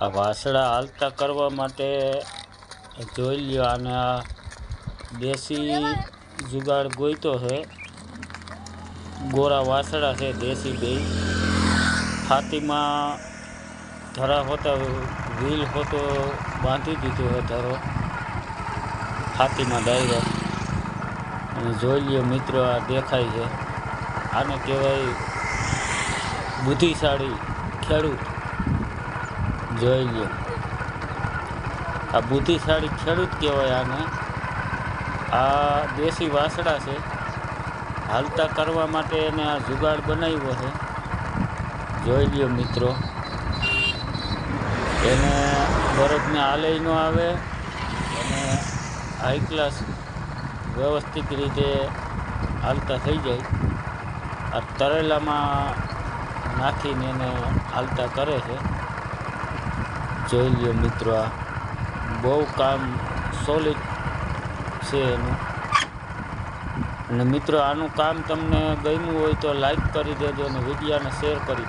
આ વાસળા હાલતા કરવા માટે જોઈ લ્યો અને આ દેશી જુગાડ ગોઈતો છે. ગોરા વાસળા છે, દેશી બે ફાતીમાં ધરા હોતા વ્હીલ હોતો બાંધી દીધો હોય ધરો. ફાતીમાં ડાયરો. અને જોઈ લ્યો મિત્રો, આ દેખાય છે. આને કહેવાય બુદ્ધિશાળી ખેડૂત. જોઈ લ્યો. આ બુદ્ધિશાળી ખેડૂત કહેવાય આને. આ દેશી વાસડા છે. હાલતા કરવા માટે એને આ જુગાડ બનાવ્યો છે. જોઈ લ્યો મિત્રો. એને બરફને આલય ન આવે. અને હાઈ ક્લાસ વ્યવસ્થિત રીતે હાલતા થઈ જાય. આ તરેલામાં નાખીને એને હાલતા કરે છે. જોઈ લ્યો મિત્રો આ બહુ કામ સોલિડ છે એનું. અને મિત્રો આનું કામ તમને ગમ્યું હોય તો લાઈક કરી દેજો અને વિડીયાને શેર કરી દેજો.